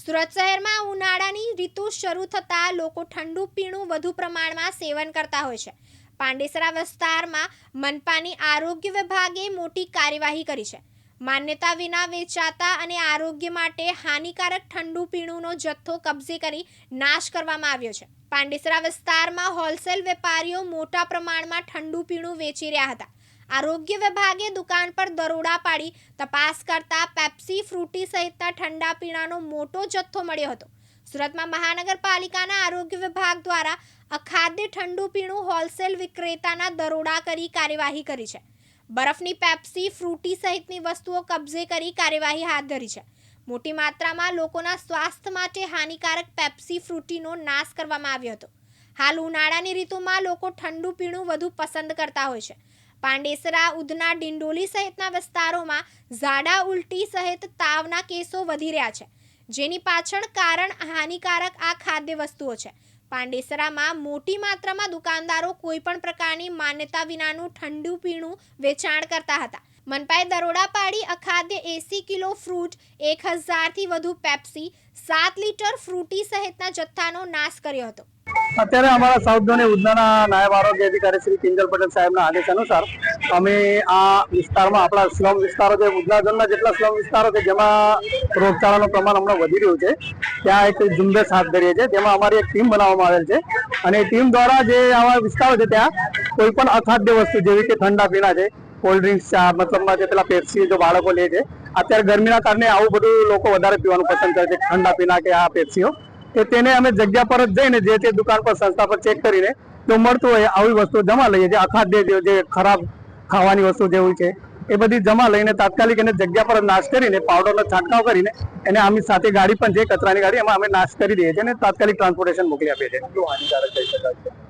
સુરત શહેરમાં ઉનાળાની ઋતુ શરૂ થતાં લોકો ઠંડુ પીણું વધુ પ્રમાણમાં સેવન કરતા હોય છે. પાંડેસરા વિસ્તારમાં મનપાની આરોગ્ય વિભાગે મોટી કાર્યવાહી કરી છે. માન્યતા વિના વેચાતા અને આરોગ્ય માટે હાનિકારક ઠંડુ પીણુંનો જથ્થો કબજે કરી નાશ કરવામાં આવ્યો છે. પાંડેસરા વિસ્તારમાં હોલસેલ વેપારીઓ મોટા પ્રમાણમાં ઠંડુ પીણું વેચી રહ્યા હતા. આરોગ્ય વિભાગે દુકાન પર દરોડા પાડી તપાસ કરતા પેપ્સી, ફ્રૂટી સહિતના ઠંડા પીણાનો મોટો જથ્થો મળ્યો હતો. સુરતમાં મહાનગરપાલિકાના આરોગ્ય વિભાગ દ્વારા અખાદ્ય ઠંડુ પીણું હોલસેલ વિક્રેતાના દરોડા કરી કાર્યવાહી કરી છે. બરફની પેપ્સી, ફ્રૂટી સહિતની વસ્તુઓ કબજે કરી કાર્યવાહી હાથ ધરી છે. મોટી માત્રામાં લોકોના સ્વાસ્થ્ય માટે હાનિકારક પેપ્સી, ફ્રૂટીનો નાશ કરવામાં આવ્યો હતો. હાલ ઉનાળાની ઋતુમાં લોકો ઠંડુ પીણું વધુ પસંદ કરતા હોય છે. પાંડેસરા, ઉધના, ડિંડોલી સહિતના વિસ્તારોમાં ઝાડા ઉલટી સહિત તાવના કેસો વધી રહ્યા છે. જેની પાછળ કારણ હાનિકારક આ ખાદ્ય વસ્તુઓ છે. પાંડેસરામાં મોટી માત્રામાં દુકાનદારો કોઈ પણ પ્રકારની માન્યતા વિનાનું ઠંડુ પીણું વેચાણ કરતા હતા. મનપાએ દરોડા પાડી અખાદ્ય એસી કિલો ફ્રૂટ, એક હજારથી વધુ પેપ્સી, સાત લીટર ફ્રૂટી સહિતના જથ્થાનો નાશ કર્યો હતો. અત્યારે અમારા સાઉથ ઝોન ઉધનાના નાયબ આરોગ્ય અધિકારી શ્રી કિંજલ પટેલ સાહેબના આદેશ અનુસાર અમે આ વિસ્તારમાં આપણા સ્લમ વિસ્તારો છે ઉધના ઝોનના જેટલા સ્લમ વિસ્તારો છે, જેમાં રોગચાળાનું પ્રમાણ હમણાં વધી રહ્યું છે, ત્યાં એક ઝુંબેશ હાથ ધરીએ છીએ તેમાં અમારી એક ટીમ બનાવવામાં આવેલ છે. અને ટીમ દ્વારા જે આવા વિસ્તારો છે, ત્યાં કોઈ પણ અખાદ્ય વસ્તુ જેવી કે ઠંડા પીણા છે કોલ્ડ ડ્રિંક્સ ચા, મતલબમાં જે પેલા પેપ્સી જો બાળકો લે છે, અત્યારે ગરમીના કારણે આવું બધું લોકો વધારે પીવાનું પસંદ કરે છે, ઠંડા પીણા કે આ પેપ્સીઓ કે તેને અમે જગ્યા પર જ જઈને જે તે દુકાન પર સંસ્થા પર ચેક કરીને જો મળતું હોય આવી વસ્તુ જમા લઈએ જે અખાદ્ય જે- ખરાબ ખાવાની વસ્તુ જેવી છે, એ બધી જમા લઈને તાત્કાલિક એને જગ્યા પર નાશ કરીને, પાવડરનો છાંટકાવ કરીને એને આમની સાથે ગાડી પણ છે, કચરાની ગાડી, એમાં અમે નાશ કરી દઈએ છીએ અને તાત્કાલિક ટ્રાન્સપોર્ટેશન મોકલી આપીએ છીએ.